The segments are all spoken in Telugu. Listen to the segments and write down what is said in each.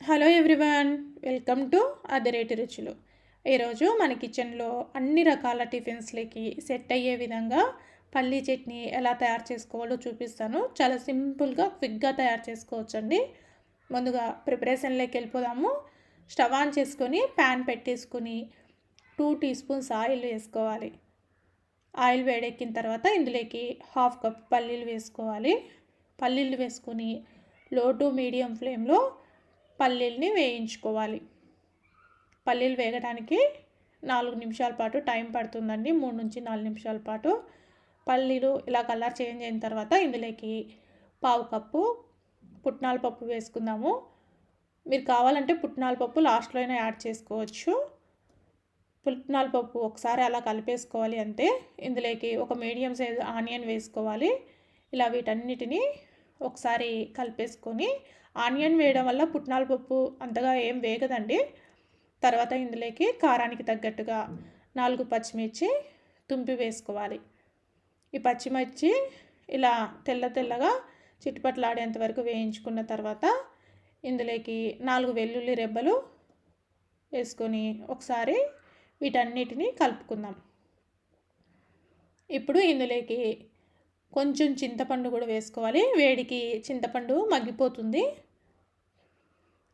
హలో ఎవ్రీవన్ వెల్కమ్ టు అదరేటి రుచులు. ఈరోజు మన కిచెన్లో అన్ని రకాల టిఫిన్స్లకి సెట్ అయ్యే విధంగా పల్లీ చట్నీ ఎలా తయారు చేసుకోవాలో చూపిస్తాను. చాలా సింపుల్గా క్విక్గా తయారు చేసుకోవచ్చండి. ముందుగా ప్రిపరేషన్లోకి వెళ్ళిపోదాము. స్టవ్ ఆన్ చేసుకొని ప్యాన్ పెట్టేసుకొని టూ టీ స్పూన్స్ ఆయిల్ వేసుకోవాలి. ఆయిల్ వేడెక్కిన తర్వాత ఇందులోకి హాఫ్ కప్ పల్లీలు వేసుకోవాలి. పల్లీలు వేసుకొని లో టు మీడియం ఫ్లేమ్లో పల్లీల్ని వేయించుకోవాలి. పల్లీలు వేగడానికి నాలుగు నిమిషాల పాటు టైం పడుతుందండి. మూడు నుంచి నాలుగు నిమిషాల పాటు పల్లీలు ఇలా కలర్ చేంజ్ అయిన తర్వాత ఇందులోకి పావు కప్పు పుట్నాల పప్పు వేసుకుందాము. మీరు కావాలంటే పుట్నాల పప్పు లాస్ట్లో అయినా యాడ్ చేసుకోవచ్చు. పుట్నాల పప్పు ఒకసారి అలా కలిపేసుకోవాలి అంతే ఇందులోకి ఒక మీడియం సైజ్ ఆనియన్ వేసుకోవాలి. ఇలా వీటన్నిటిని ఒకసారి కలిపేసుకొని ఆనియన్ వేయడం వల్ల పుట్నాల పప్పు అంతగా ఏం వేగదండి. తర్వాత ఇందులోకి కారానికి తగ్గట్టుగా నాలుగు పచ్చిమిర్చి తుంపి వేసుకోవాలి. ఈ పచ్చిమిర్చి ఇలా తెల్ల తెల్లగా చిట్టుపట్లాడేంత వరకు వేయించుకున్న తర్వాత ఇందులోకి నాలుగు వెల్లుల్లి రెబ్బలు వేసుకొని ఒకసారి వీటన్నిటిని కలుపుకుందాం. ఇప్పుడు ఇందులోకి కొంచెం చింతపండు కూడా వేసుకోవాలి. వేడికి చింతపండు మగ్గిపోతుంది.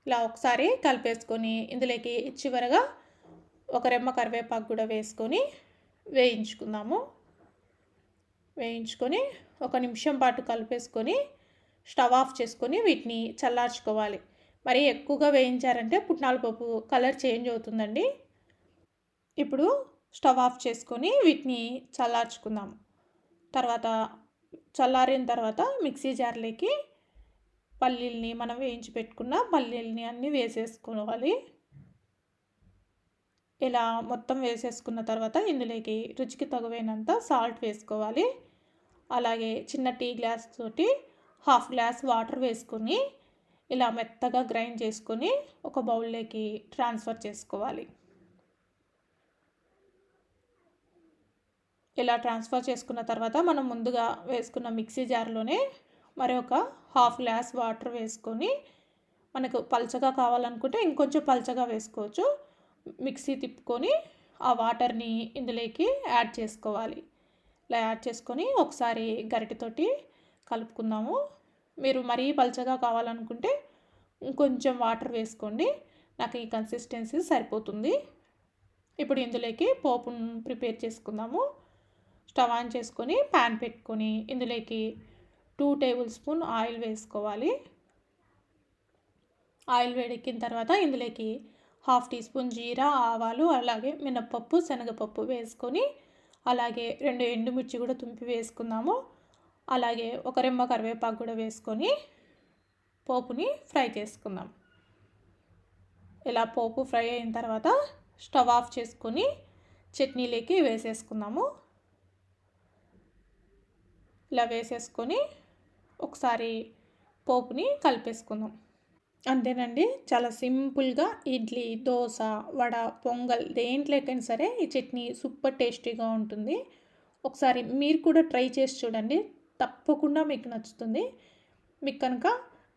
ఇలా ఒకసారి కలిపేసుకొని ఇందులోకి చివరగా ఒక రెమ్మ కరివేపాకు కూడా వేసుకొని వేయించుకుందాము. వేయించుకొని ఒక నిమిషం పాటు కలిపేసుకొని స్టవ్ ఆఫ్ చేసుకొని వీటిని చల్లార్చుకోవాలి. మరి ఎక్కువగా వేయించారంటే పుట్నాల పప్పు కలర్ చేంజ్ అవుతుందండి. ఇప్పుడు స్టవ్ ఆఫ్ చేసుకొని వీటిని చల్లార్చుకుందాం తర్వాత చల్లారిన తర్వాత మిక్సీ జార్లోకి పల్లీల్ని మనం వేయించి పెట్టుకున్న పల్లీల్ని అన్నీ వేసేసుకోవాలి. ఇలా మొత్తం వేసేసుకున్న తర్వాత ఇందులోకి రుచికి తగువైనంత సాల్ట్ వేసుకోవాలి. అలాగే చిన్న టీ గ్లాస్ తోటి హాఫ్ గ్లాస్ వాటర్ వేసుకొని ఇలా మెత్తగా గ్రైండ్ చేసుకొని ఒక బౌల్లోకి ట్రాన్స్ఫర్ చేసుకోవాలి. ఇలా ట్రాన్స్ఫర్ చేసుకున్న తర్వాత మనం ముందుగా వేసుకున్న మిక్సీ జార్లోనే మరొక హాఫ్ గ్లాస్ వాటర్ వేసుకొని మనకు పల్చగా కావాలనుకుంటే ఇంకొంచెం పల్చగా వేసుకోవచ్చు. మిక్సీ తిప్పుకొని ఆ వాటర్ని ఇందులోకి యాడ్ చేసుకోవాలి. ఇలా యాడ్ చేసుకొని ఒకసారి గరిటెతోటి కలుపుకుందాము. మీరు మరీ పల్చగా కావాలనుకుంటే ఇంకొంచెం వాటర్ వేసుకోండి. నాకు ఈ కన్సిస్టెన్సీ సరిపోతుంది. ఇప్పుడు ఇందులోకి పోపును ప్రిపేర్ చేసుకుందాము. స్టవ్ ఆన్ చేసుకొని ప్యాన్ పెట్టుకొని ఇందులోకి టూ టేబుల్ స్పూన్ ఆయిల్ వేసుకోవాలి. ఆయిల్ వేడెక్కిన తర్వాత ఇందులోకి హాఫ్ టీ స్పూన్ జీరా ఆవాలు అలాగే మినప్పప్పు శనగపప్పు వేసుకొని అలాగే రెండు ఎండుమిర్చి కూడా తుంపి వేసుకుందాము. అలాగే ఒక రెమ్మ కరివేపాకు కూడా వేసుకొని పోపుని ఫ్రై చేసుకుందాం. ఇలా పోపు ఫ్రై అయిన తర్వాత స్టవ్ ఆఫ్ చేసుకొని చట్నీలోకి వేసేసుకుందాము. ఇలా వేసేసుకొని ఒకసారి పోపుని కలిపేసుకుందాం. అంతేనండి చాలా సింపుల్గా ఇడ్లీ దోశ వడ పొంగల్ దేంట్లోకైనా సరే ఈ చట్నీ సూపర్ టేస్టీగా ఉంటుంది. ఒకసారి మీరు కూడా ట్రై చేసి చూడండి తప్పకుండా మీకు నచ్చుతుంది. మీకు కనుక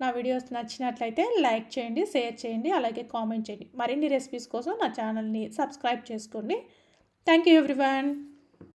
నా వీడియోస్ నచ్చినట్లయితే లైక్ చేయండి షేర్ చేయండి అలాగే కామెంట్ చేయండి. మరిన్ని రెసిపీస్ కోసం నా ఛానల్ని సబ్స్క్రైబ్ చేసుకోండి. Thank you everyone.